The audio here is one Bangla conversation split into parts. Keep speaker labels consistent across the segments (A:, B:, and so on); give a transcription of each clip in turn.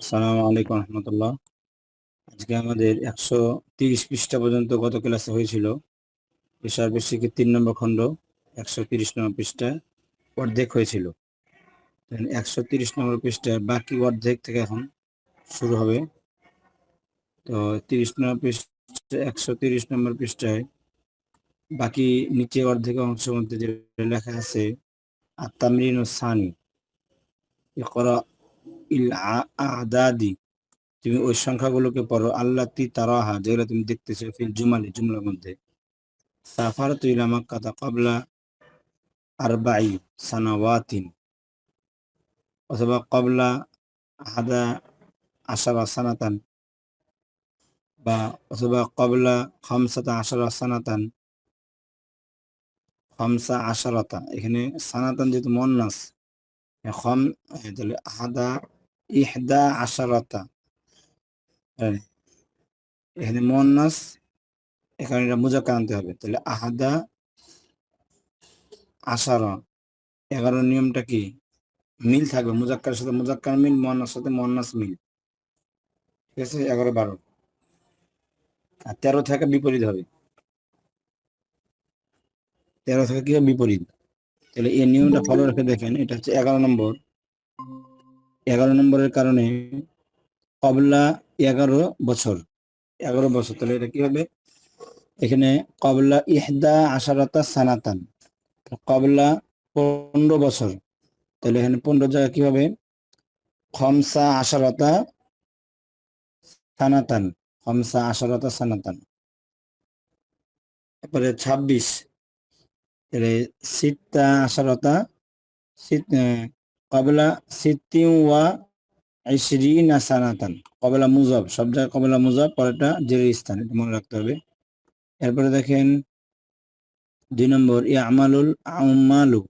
A: আসসালামু আলাইকুম রহমতুল্লাহ। আজকে আমাদের একশো তিরিশ পৃষ্ঠা পর্যন্ত গত ক্লাসে হয়েছিল। পেশার বেশিকে তিন নম্বর খণ্ড, একশো তিরিশ নম্বর পৃষ্ঠা অর্ধেক হয়েছিল। একশো তিরিশ নম্বর পৃষ্ঠায় বাকি অর্ধেক থেকে এখন শুরু হবে। তো তিরিশ নম্বর পৃষ্ঠা, একশো তিরিশ নম্বর পৃষ্ঠায় বাকি নিচে অর্ধেক অংশের মধ্যে যে লেখা আছে আত্মামরিন ও সানি করা ইল আদাদি। তুমি ওই সংখ্যাগুলোকে পড়ো। আল্লাহ তি তারাহা, যেগুলো তুমি দেখতেছো, ফিল জুমালি, জুমলার মধ্যে। সাফার তুইলা মাক্কাতা কাবলা আরবাই সানাওয়াতিন। অথবা কবলা হাদা আশারা সানাতান। বা অথবা কবলা খামসাতা আশারা সানাতান। খামসা আশারাতা। এখানে সানাতান যেহেতু মন্নাস খম তাহলে হাদা ইহদা আশারাতা হ্যাঁ। এখানে মন্নাস এখানে এটা মুজাক্কার আনতে হবে। তাহলে আহাদা আশারা। এগারো নিয়মটা কি? মিল থাকবে মুজাক্কার সাথে মুজাক্কার মিল মন্নার সাথে মন্নাস মিল। ঠিক আছে? এগারো বারো। আর তেরো থেকে বিপরীত হবে। তেরো থেকে কি বিপরীত। তাহলে এই নিয়মটা ফলো রেখে দেখেন এটা হচ্ছে এগারো নম্বর। এগারো নম্বরের কারণে কবলা এগারো বছর এগারো বছর। তাহলে এটা কি হবে? এখানে কবলা ইহদা আশারতা সানাতান, কবলা পনেরো বছর। তাহলে এখানে পনেরো জায়গা কি হবে? খমসা আশারতা সানাতান, খমসা আশারতা সানাতান। তারপরে ছাব্বিশ সিত্তা আশারতা কবলা সিত্তিম ওয়া আইশরিনা সানাতান কবলা মুজব জায়গায় কবলা মুজব, পরেরটা জেরের স্থান, এটা মনে রাখতে হবে। এরপরে দেখেন, দুই নম্বর, ই আমালুল আমালু।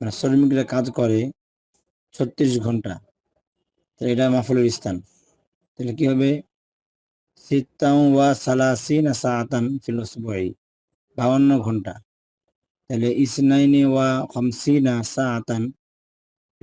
A: মানে শ্রমিকরা কাজ করে ছত্রিশ ঘণ্টা। তাহলে এটা মাফুলের স্থান। তাহলে কি হবে? সিত্তাম ওয়া সালাসিনা সাআতান ফিল বাউন্ন ঘণ্টা। তাহলে ইসনাইনি ওয়া খামসিনা সাআতান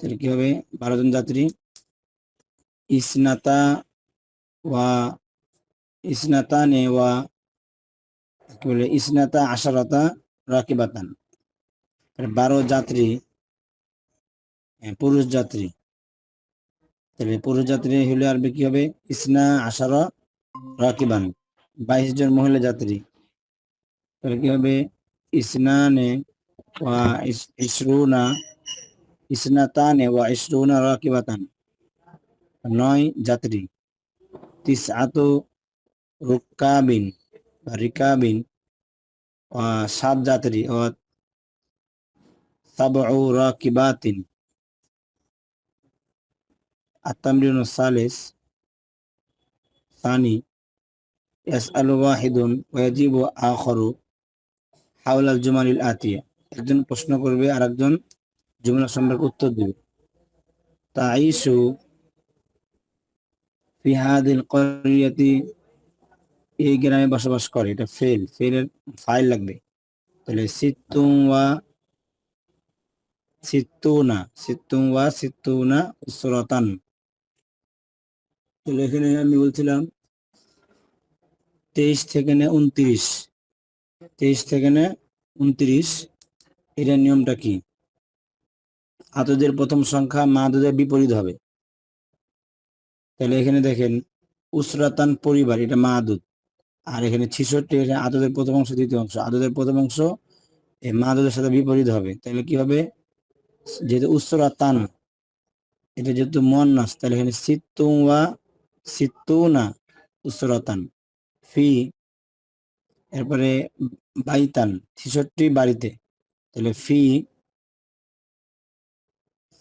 A: তাহলে কি হবে? বারো জন যাত্রী। ইসনাতা ওয়া ইসনাতানে ওয়া কি বলে? ইসনাতা আশারতা রাকিবাতান। বারো যাত্রী পুরুষ যাত্রী। তাহলে পুরুষ যাত্রী হলে আরবি কি হবে? ইসনা আশার রাকিবান, বাইশ জন মহিলা যাত্রী। তাহলে কি হবে? ইসনানে ওয়া ইসরুনা ইসনাতান ওয়া ইসরুন রাকিবাতান নয় যাত্রী তিস রুকাবিন রিকাবিন সাত যাত্রী ও সাবউ রাকিবাতিন আত্তামরিন সালেস সানি ইয়াসআলু ওয়াহিদুন ওয়াজিবু আখরু হাওলাল জুমালিল আতিয়া একজন প্রশ্ন করবে, আরেকজন জুমলা সম্পর্কে উত্তর দেবে। তাইশু ফি হাদিল করিয়াতি এই গ্রামে বসবাস করে। এটা ফেল, ফেলের ফাইল লাগবে। তাহলে সিত্তুম ওয়া সিত্তুনা, সিত্তুম ওয়া সিত্তুনা উসরাতান। তাহলে এখানে আমি বলছিলাম তেইশ থেকে নে উনত্রিশ। তেইশ থেকে নে উনত্রিশ, এটার নিয়মটা কি? আতদের প্রথম সংখ্যা মাদুদের বিপরীত হবে। তাহলে এখানে দেখেন, উসরাতান পরিবার, এটা মাদুদ আর এখানে ছিষট্টি, এটা আতদের প্রথম অংশ, দ্বিতীয় অংশ। আদদের প্রথম অংশ এই মাদুদের সাথে বিপরীত হবে। তাহলে কি হবে? যেহেতু উসরাতান, এটা যেহেতু মন্নাস তাহলে এখানে সিত্তুম ওয়া সিত্তুনা উসরাতান। ফি, এরপরে বাইতান, ছিষট্টি বাড়িতে। তাহলে ফি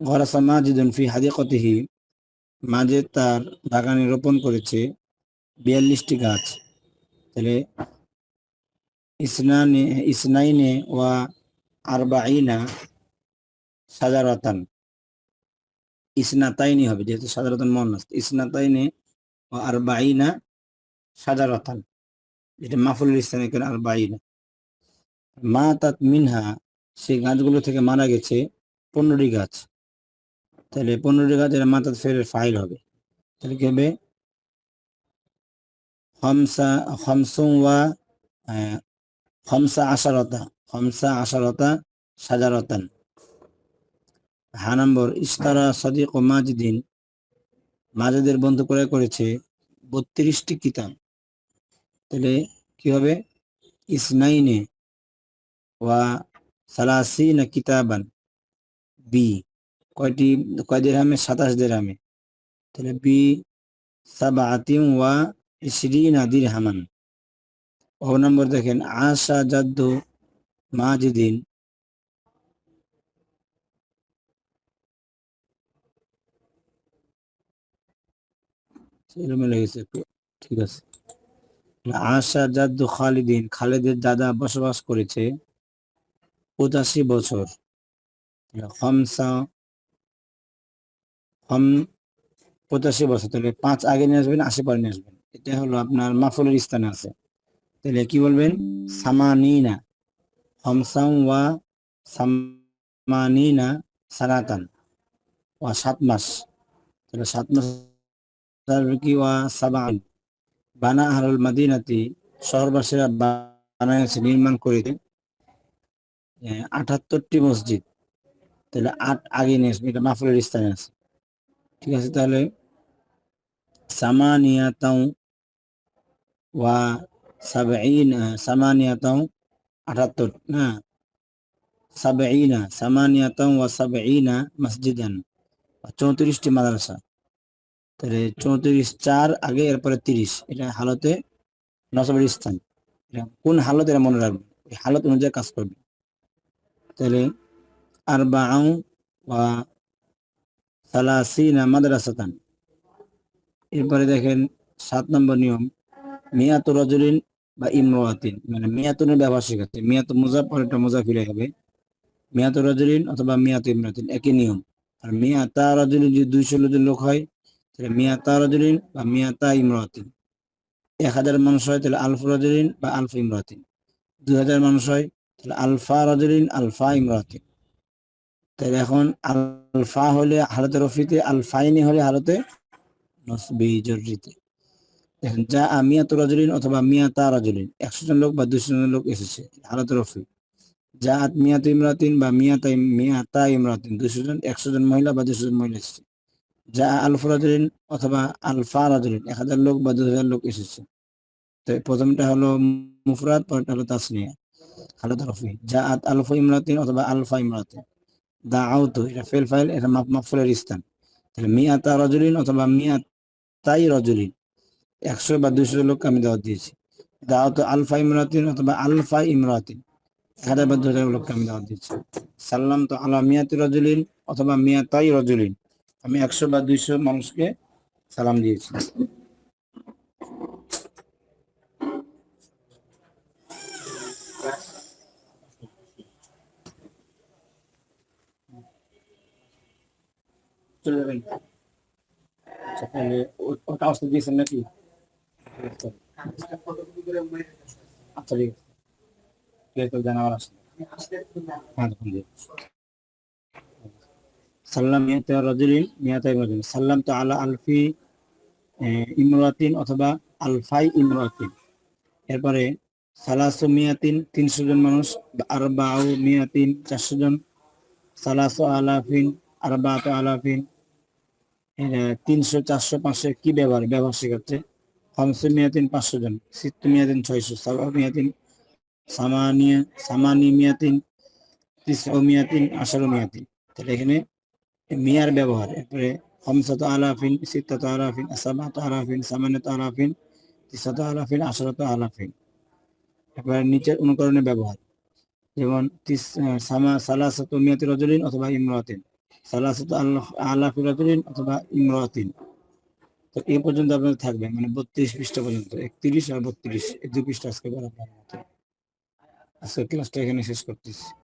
A: গরাসা মাজিদুন ফি হাদিকতিহি, মাঝে তার বাগানে রোপণ করেছে বিয়াল্লিশটি গাছ। তাহলে ইসনানে, ইসনাইনে ওয়া আরবাইনা সাজারাতান। ইসনাতাইনি হবে, যেহেতু সাজারাতান মন্নাস ইসনাতাইনে ও আরবাইনা সাজারাতান। যেটা মাফুল ইসলাম এখানে আরবাইনা মা তাত মিনহা, সেই গাছগুলো থেকে মারা গেছে পনেরোটি গাছ। তাহলে পনেরোটি এর মাতাত ফেরের ফাইল হবে। তাহলে কি হবে? খমসুম ওয়া আহ, খমসা আশারতা খমসা আশারতা সাজারতান। হা নম্বর ইস্তারা সদিক ও মাজিদিন। মাজিদের বন্ধু ক্রয় করেছে বত্রিশটি কিতাব। তাহলে কি হবে? ইসনাইনে ওয়া সালাসিনা কিতাবান। বি কয়টি কয় দেড়হামে সাতাশ দেড়হামে তাহলে বি সাবাতিম ওয়া ইশরিনা দিরহামান ও নম্বর দেখেন, আশা জাদ্দু মাজিদিন। এলোমেলো হয়েছে ঠিক আছে। আশা জাদ্দু খালিদিন, খালেদের দাদা বসবাস করেছে পঁচাশি বছর। খমসা হম পঁচাশি বছর, তাহলে পাঁচ আগে নিয়ে আসবেন, আশি পরে নিয়ে আসবেন। এটা হলো আপনার মাফুলের স্থানে আছে। তাহলে কি বলবেন? সামানিনা হমসাম ওয়া সামানিনা সানাতান, ওয়া সাত মাস। তাহলে সাত মাস কি, ওয়া সাবান। বানা আহরুল মাদিনাতি, শহরবাসীরা বানাইছে, নির্মাণ করেছে আটাত্তরটি মসজিদ। তাহলে আট আগে নিয়ে আসবে এটা মাফুলের স্থানে আছে। ঠিক আছে, তাহলে সামানিয়াতাও ওয়া সাবঈন, সামানিয়াতাও আটাত্তর, না? সাবঈনা, সামানিয়াতাও ওয়া সাবঈনা মসজিদান, চৌত্রিশটি মাদ্রাসা। তাহলে চৌত্রিশ, চার, আগে, এরপরে তিরিশ, এটা হালতে নসবের স্থান। এটা কোন হালত, এটা মনে রাখবে এই হালত অনুযায়ী কাজ করবে তাহলে আর বাউ ওয়া সালাসিনা মাদ্রাসাতান। এরপরে দেখেন সাত নম্বর নিয়ম, মিয়াত রজুলিন বা ইমরাতিন। মানে মিয়াতুনের ব্যবহার শেখাচ্ছে। মিয়াত মুজাফর একটা মুজাফিরে হবে। মিয়াত রজুলিন অথবা মিয়াত ইমরাতিন, একই নিয়ম। আর মিয়াতা রজুলিন যদি দুইশো লোক হয়, তাহলে মিয়াতা রজুলিন বা মিয়াতা ইমরাতিন। এক হাজার মানুষ হয়, তাহলে আলফ রজুলিন বা আলফা ইমরাতিন। দুই হাজার মানুষ হয়, তাহলে আলফা রজুলিন, আলফা ইমরাতিন। তাহলে এখন আলফা হলে হালতে রফিতে, আলফাইনি হলে হালতে নসবি দেখেন, যা মিয়াত রাজুলিন অথবা মিয়াতা রাজুলিন, একশো জন লোক বা দুশো জন লোক এসেছে, হালতে রফি। যা মিয়াত ইমরাতিন বা মিয়াতা মিয়াতা ইমরাতিন দুশো জন, একশো জন মহিলা বা দুশো জন মহিলা এসেছে। যা আলফা রাজুলিন অথবা আলফা রাজুলিন, এক হাজার লোক বা দু হাজার লোক এসেছে। তো প্রথমটা হলো মুফরাত পরেরটা হলো তাসনিয়া, হালত রফি। যা আলফা ইমরাতিন অথবা আলফা ইমরাতিন। দা আউতু এটা ফেল ফাইল, এটা মাফুলের স্থান তাহলে মিয়াতা রজুলিন অথবা মিয়াতাই রজুলিন, একশো বা দুইশো লোককে আমি দাওয়াত দিয়েছি। দাওয়াত আলফা ইমরাতিন অথবা আলফা ইমরাতিন এক হাজার বা দু হাজার লোককে আমি দাওয়াত দিয়েছি। সাল্লাম তো আলা মিয়াতি রজুলিন অথবা মিয়াতাই রজুলিন, আমি একশো বা দুইশো মানুষকে সালাম দিয়েছি। চলে যাবেন। আচ্ছা ওটা আসতে দিয়েছেন নাকি? আচ্ছা ঠিক আছে। জানাবার আছে। হ্যাঁ। সাল্লাম মিয়াতে রজুলিন মিয়াতে রজুলিন সাল্লাম তো আলা আলফি ইমরাতিন অথবা আলফাই ইমরাতিন। এরপরে সালাসু মিয়াতিন, তিনশো জন মানুষ আর বাউ মিয়াতিন, চারশো জন। সালাসু আলাফিন আর আলাফিন তিনশো, চারশো, পাঁচশো কি ব্যবহার ব্যবহার শেখাচ্ছে? খমসে মিয়াতিন পাঁচশো জন, সিত্তু মিয়াতিন ছয়শো, সাবা মিয়াতিন, সামানিয়া, সামানি মিয়াতিন তিস মিয়াতিন আশারো মিয়াতিন। তাহলে এখানে মিয়ার ব্যবহার, এরপরে খমসাত আলাফিন, সিত্তাত আলাফিন সাবাত আলাফিন সামানাত আলাফিন তিসাত আলাফিন আশারত আলাফিন। এরপরে নিচের অনুকরণে ব্যবহার, যেমন সামা, সালাসাত মিয়াতি রজলিন অথবা ইমরাতিন। সালাসাত আল্লাহ- অথবা ইমরাতিন। তো এ পর্যন্ত আপনার থাকবে মানে বত্রিশ পৃষ্ঠা পর্যন্ত, একত্রিশ আর বত্রিশ, এই দুই পৃষ্ঠা আজকে আপনার মতো। আজকে ক্লাসটা এখানে শেষ করতেছি।